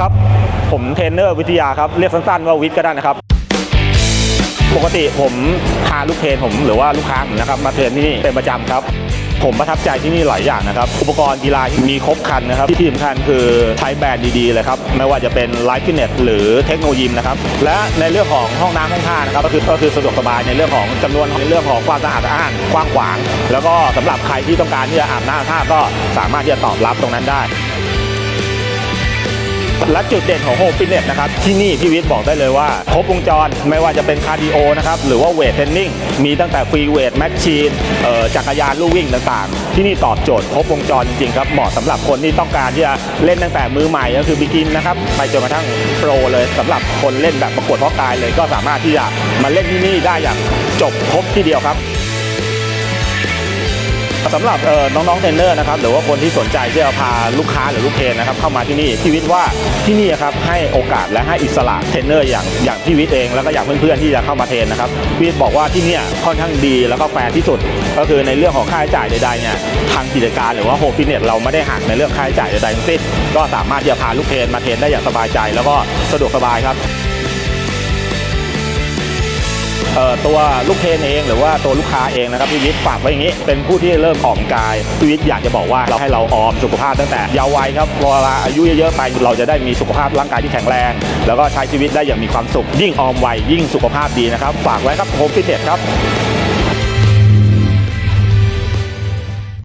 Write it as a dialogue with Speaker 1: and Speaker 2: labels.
Speaker 1: ครับ ผมเทรนเนอร์วิทยาครับเรียกสั้นๆว่าวิทย์ก็ได้นะครับ ปกติผมพาลูกเทรนผมหรือว่าลูกค้าผมนะครับมาเทรนที่นี่เป็นประจำครับ ผมประทับใจที่นี่หลายอย่างนะครับ อุปกรณ์กีฬามีครบครันนะครับ ที่สำคัญคือใช้แบรนด์ดีๆเลยครับ ไม่ว่าจะเป็นไลฟ์ฟิตเนสหรือเทคโนโลยีนะครับ และในเรื่องของห้องน้ำห้องท่านะครับก็คือก็คือสะดวกสบายในเรื่องของจำนวนในเรื่องของความสะอาดอ้านกว้างขวาง แล้วก็สำหรับใครที่ต้องการที่จะอาบน้ำท่าก็สามารถที่จะตอบรับตรงนั้นได้ และจุดเด่นของโฮมฟิตเนสนะครับที่นี่พี่วิทย์บอกได้เลยว่า ครบวงจรไม่ว่าจะเป็นคาร์ดิโอนะครับหรือว่าเวทเทรนนิ่งมีตั้งแต่ฟรีเวทแมชชีนจักรยานลู่วิ่งต่างๆ ที่นี่ตอบโจทย์ครบวงจรจริงๆครับเหมาะสำหรับคนที่ต้องการที่จะเล่นตั้งแต่มือใหม่ก็คือบิกินนะครับไปจนกระทั่งโปรเลยสำหรับคนเล่นแบบประกวดเพาะกายเลยก็สามารถที่จะมาเล่นที่นี่ได้อย่างจบครบที่เดียวครับ สำหรับน้องๆเทรนเนอร์นะครับหรือว่าคนที่สนใจที่จะพาลูกค้าหรือลูกเทรนนะครับเข้ามาที่นี่พี่วิทย์ว่าที่นี่ครับให้โอกาสและให้อิสระเทรนเนอร์อย่างอย่างพี่วิทย์เองแล้วก็อย่างเพื่อนๆที่จะเข้ามาเทรนนะครับพี่วิทย์บอกว่าที่นี่ค่อนข้างดีแล้วก็แฟร์ที่สุด ก็คือในเรื่องของค่าใช้จ่ายใดๆเนี่ยทางกิจการหรือว่าโฮมฟิตเนสเราไม่ได้หักในเรื่องค่าใช้จ่ายใดๆทั้งสิ้นก็สามารถที่จะพาลูกเทรนมาเทรนได้อย่างสบายใจ แล้วก็สะดวกสบายครับ ตัวลูกเทนเองหรือว่าตัวลูกค้าเองนะครับพี่วิทย์ฝากไว้อย่างนี้ เป็นผู้ที่เริ่มออกกำลังกายพี่วิทย์อยากจะบอกว่าเราให้เราออมสุขภาพตั้งแต่เยาว์วัยครับเวลาอายุเยอะๆไปเราจะได้มีสุขภาพร่างกายที่แข็งแรง แล้วก็ใช้ชีวิตได้อย่างมีความสุข ยิ่งออมไวยิ่งสุขภาพดีนะครับ ฝากไว้ครับโฮมฟิตเนสครับ